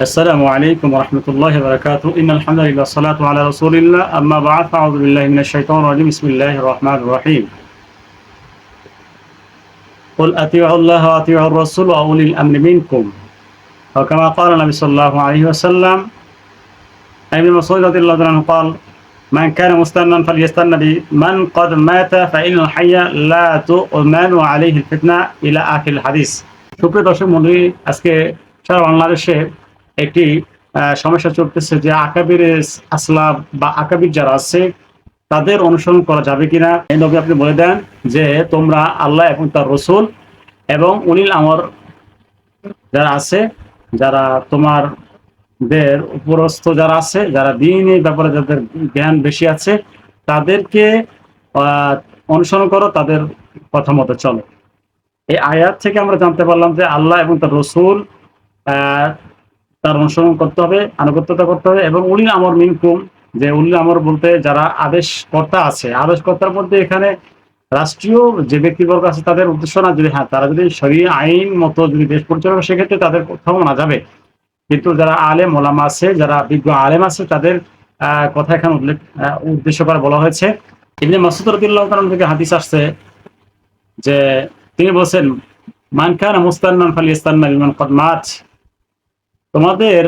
السلام عليكم ورحمة الله وبركاته إن الحمد لله والصلاة على رسول الله أما بعد فأعوذ بالله من الشيطان الرجيم بسم الله الرحمن الرحيم قل أطيعوا الله وأطيعوا الرسول وأولي الأمر منكم وكما قال النبي صلى الله عليه وسلم عن ابن مسعود رضي الله عنه قال من كان مستنا فليستنى بمن قد مات فإن الحي لا تؤمن عليه الفتنة إلى آخر الحديث সুপ্রিয় দর্শক মন্ডলী আজকে সারা বাংলাদেশে একটি সমস্যা চলতেছে যে আকাবির আসলাম বা আকাবির যারা আছে, তাদের অনুসরণ করা যাবে কিনা? নবী আপনি বলে দেন যে তোমরা আল্লাহ এবং তার রসুল এবং উনিল আমর যারা আছে, যারা তোমার দের উপরস্থ যারা আছে, যারা দিন এই ব্যাপারে যাদের জ্ঞান বেশি আছে, তাদেরকে অনুসরণ করো, তাদের কথা মতো চলো। এই আয়াত থেকে আমরা জানতে পারলাম যে আল্লাহ এবং তার রসুল তার অনুসরণ করতে হবে, আনুগত্যতা করতে হবে এবং উনি আমর মিনকুম, যে উনি আমর বলতে যারা আদেশকর্তা আছে আদেশকর্তার মধ্যে এখানে রাষ্ট্রীয় যে ব্যক্তিবর্গ আছে তাদের উদ্দেশ্য না, যদি হ্যাঁ তারা যদি সরি আইন মতো যদি দেশ পরিচালনা সেক্ষেত্রে তাদের কোথাও না যাবে। কিন্তু যারা আলেম, ওলামা আছে, যারা বিজ্ঞ আলেম আছে, তাদের কথা এখানে উল্লেখ উদ্দেশ্য করে বলা হয়েছে। ইবনে মাসুদ রদিল্লাহ থেকে হাদিস আসছে যে তিনি বলছেন, মান খান মুস্তান্নান ফালি ইস্তান্না লিমান কদ মাত। তোমাদের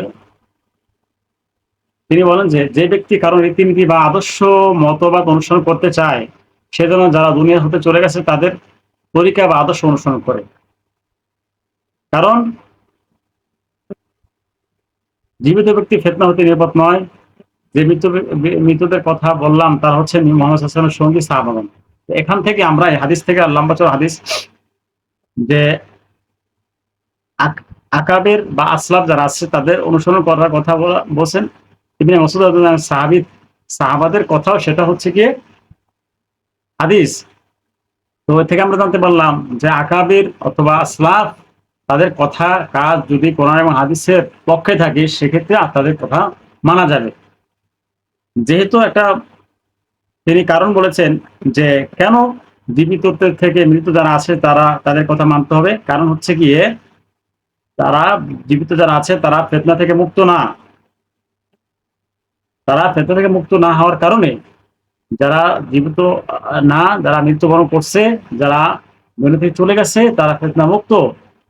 তিনি বলেন যে যে ব্যক্তি কারণ রীতিনীতি বা আদর্শ মতবাদ অনুসরণ করতে চায় সেজন্য যারা দুনিয়া হতে চলে গেছে তাদের তরিকা বা আদর্শ অনুসরণ করে। কারণ জীবিত ব্যক্তি ফেতনা হতে নিরাপদ নয়। যে মৃত মৃতদের কথা বললাম, তার হচ্ছে মোহাম্মদ সঙ্গী সাহাবাগন এখান থেকে আমরা হাদিস থেকে চড়া হাদিস যে আকাবের বা আসলাফ যারা আছে, তাদের অনুসরণ করার কথা বলছেন। ইবনে মাসুদ রাদিয়াল্লাহু আনহু সাহাবী সাহাবাদের কথাও সেটা হচ্ছে কি হাদিস। তো থেকে আমরা জানতে পারলাম যে আকাবির অথবা আসলাফ, তাদের কথা, কাজ যদি কোরআন এবং হাদিসের পক্ষে থাকে, সেক্ষেত্রে তাদের কথা মানা যাবে। যেহেতু একটা তিনি কারণ বলেছেন যে কেন জীবিতদের থেকে মৃত যারা আছে, তারা তাদের কথা মানতে হবে। কারণ হচ্ছে গিয়ে তারা জীবিত যারা আছে, তারা ফেতনা থেকে মুক্ত না। তারা ফেতনা থেকে মুক্ত না হওয়ার কারণে যারা জীবিত না, যারা মৃত্যুবরণ করছে, যারা দুনিয়া থেকে চলে গেছে, তারা ফেতনা মুক্ত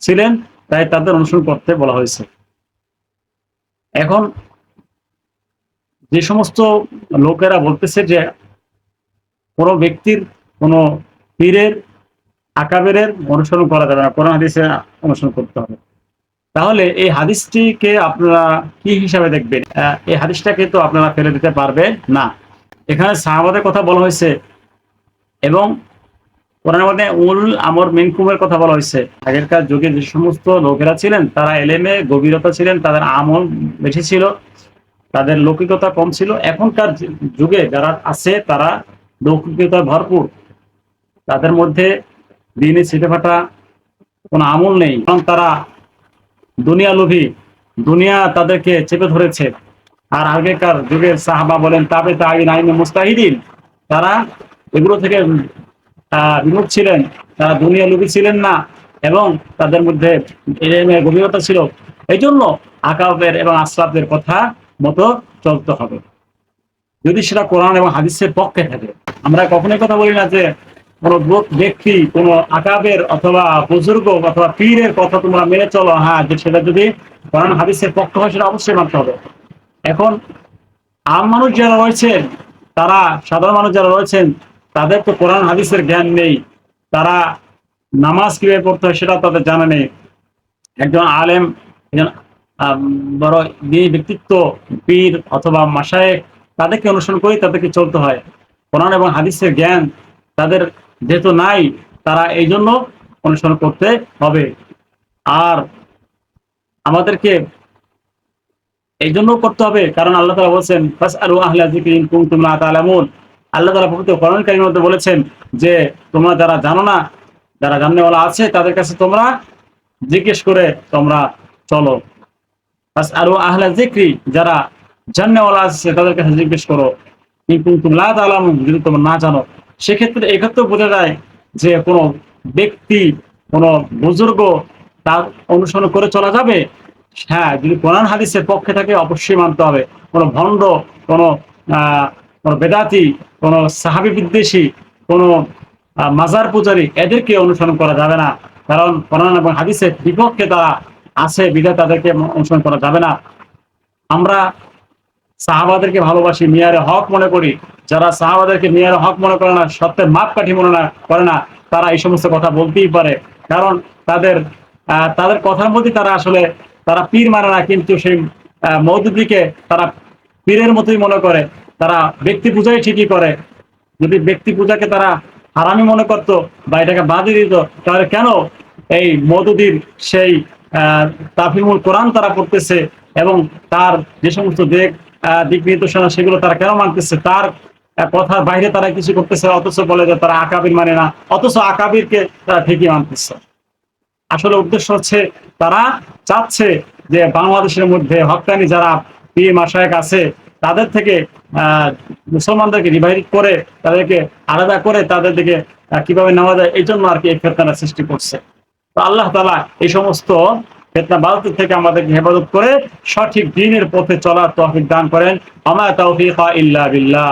ছিলেন, তাই তাদের অনুসরণ করতে বলা হয়েছে। এখন যে সমস্ত লোকেরা বলতেছে যে কোনো ব্যক্তির, কোনো পীরের, আকাবেরের অনুসরণ করা যাবে না। কোরআন হাদিসে অনুসরণ করতে হবে। তাহলে এই হাদিসটিকে আপনারা কি হিসাবে দেখবেন? এই হাদিসটাকে তো আপনারা ফেলে দিতে পারবেন না। এখানে সাহাবাদের কথা বলা হয়েছে এবং কোরআনের মধ্যে উল আমর মিনকুমের কথা বলা হয়েছে। আগেরকার যুগে যে সমস্ত লোকেরা ছিলেন, তারা এলেমে গভীরতা ছিলেন, তাদের আমল বেশি ছিল, তাদের লৌকিকতা কম ছিল। এখনকার যুগে যারা আছে, তারা লৌকিকতা ভরপুর। তাদের মধ্যে দিনে ছিটে ফাটা কোনো আমল নেই। কারণ তারা দুনিয়া লোভী, দুনিয়া তাদেরকে চেপে ধরেছে। আর আগেকার যুগের সাহাবা বলেন, তাবে তাহিন আইনে মুস্তাহিদিন, তারা এগুলো থেকে বিমুখ ছিলেন, তারা দুনিয়া লোভী ছিলেন না এবং তাদের মধ্যে গভীরতা ছিল। এই জন্য আকাবের এবং আশরাফদের কথা মতো চলতে হবে। যদি সেটা কোরআন এবং হাদিসের পক্ষে থাকে, আমরা কখনোই কথা বলি না যে কোনো ব্যক্তি, কোনো আকাবের অথবা বুজুর্গ অথবা পীরের কথা তোমরা মেনে চলো। হ্যাঁ যে সেটা যদি কোরআন হাদিসের পক্ষ হয়, সেটা অবশ্যই মানতে হবে। এখন আম মানুষ যারা রয়েছেন, তারা, সাধারণ মানুষ যারা রয়েছেন, তাদের তো কোরআন হাদিসের জ্ঞান নেই। তারা নামাজ কীভাবে পড়তে হয় সেটা তাদের জানা নেই। একজন আলেম, একজন বড় দিনী ব্যক্তিত্ব, পীর অথবা মাসায় তাদেরকে অনুসরণ করেই তাদেরকে চলতে হয়। কোরআন এবং হাদিসের জ্ঞান তাদের যেহেতু নাই, তারা এই জন্য অনুসরণ করতে হবে। আর আমাদেরকে এই জন্য করতে হবে, কারণ আল্লাহ তালা বলছেন ফাস আল্লাহ তালা কারীমের মধ্যে বলেছেন যে, তোমরা যারা জানো না, যারা জাননেওয়ালা আছে, তাদের কাছে তোমরা জিজ্ঞেস করে তোমরা চলো। আরও আহলা জিক্রি যারা জান্নেওয়ালা আছে, তাদের কাছে জিজ্ঞেস করো। ইন কুনতুম লা তা'লামুন যদি তোমরা না জানো। সেক্ষেত্রে এক্ষেত্রে বোঝা যায় যে কোনো ব্যক্তি, কোনো বুজুর্গ তার অনুসরণ করে চলা যাবে? হ্যাঁ যদি কোরআন হাদিসের পক্ষে থাকে অবশ্যই মানতে হবে। কোনো ভণ্ড, কোনো কোনো বেদাতি, কোনো সাহাবি বিদ্বেষী, কোনো মাজার পূজারী এদেরকে অনুসরণ করা যাবে না। কারণ কোরআন এবং হাদিসের বিপক্ষে তারা আছে, বিধায় তাদেরকে অনুসরণ করা যাবে না। আমরা সাহাবাদেরকে ভালোবাসি মিয়ারে হক মনে করি। যারা সাহাবাদেরকে মিয়ারে হক মনে করে না সত্যের মাপকাঠি মনে না করে না তারা এই সমস্ত কথা বলতেই পারে। কারণ তাদের তাদের কথার মধ্যে তারা আসলে তারা পীর মানে না কিন্তু সেই মৌদুদিকে তারা পীরের মতোই মনে করে। তারা ব্যক্তি পূজাই ঠিকই করে। যদি ব্যক্তি পূজাকে তারা হারামি মনে করতো বা এটাকে বাদই দিত তাহলে কেন এই মধুদির সেই তাফিমুল কোরআন তারা পড়তেছে এবং তার যে সমস্ত আহ, দিক নির্দেশনা সেগুলো তারা কেন মানতেছে? তার কথার বাইরে তারা কিছু করতেছে অথচ বলে যে তারা আকাবির মানে না, অথচ আকাবিরকে তারা ঠিকই মানতেছে। আসলে উদ্দেশ্য হচ্ছে, তারা চাচ্ছে যে বাংলাদেশের মধ্যে হকানি যারা পীর মাসায়ক আছে, তাদের থেকে মুসলমানদেরকে ডিভাইড করে, তাদেরকে আলাদা করে তাদের দিকে কীভাবে নেওয়া যায়, এই জন্য আর কি এই ফেতনাটা সৃষ্টি করছে। তো আল্লাহ তালা এই সমস্ত ফেতনা বালতি থেকে আমাদেরকে হেফাজত করে সঠিক দিনের পথে চলার তৌফিক দান করেন। আমার তৌফিক ইল্লা বিল্লাহ।